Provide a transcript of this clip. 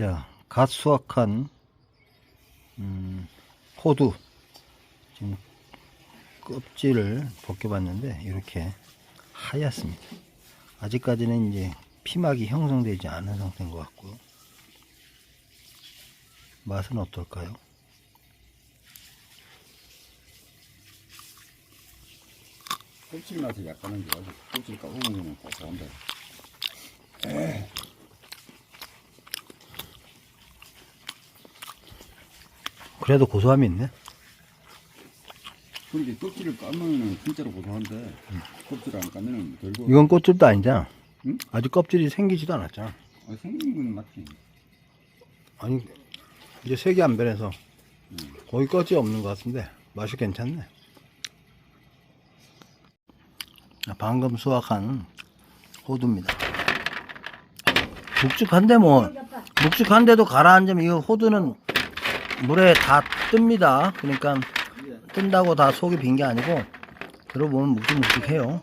자, 갓 수확한 음, 호두 지금 껍질을 벗겨봤는데 이렇게 하얗습니다. 아직까지는 이제 피막이 형성되지 않은 상태인 것 같고요. 맛은 어떨까요? 껍질 맛이 약간은 게 아주 껍질 까먹으면 고소한데. 그래도 고소함이 있네. 그런데 껍질을 까면은 진짜로 고소한데 껍질 안 까면은 결국 이건 꽃집도 아니잖아. 응? 아직 껍질이 생기지도 않았잖아. 아, 생긴 건 맞지. 아니 이제 색이 안 변해서 거의 껍질 없는 것 같은데 맛이 괜찮네. 자, 방금 수확한 호두입니다. 묵직한데 뭐 묵직한데도 가라앉으면 이 호두는 물에 다 뜹니다. 그러니까 뜬다고 다 속이 빈 게 아니고 들어보면 묵직묵직해요.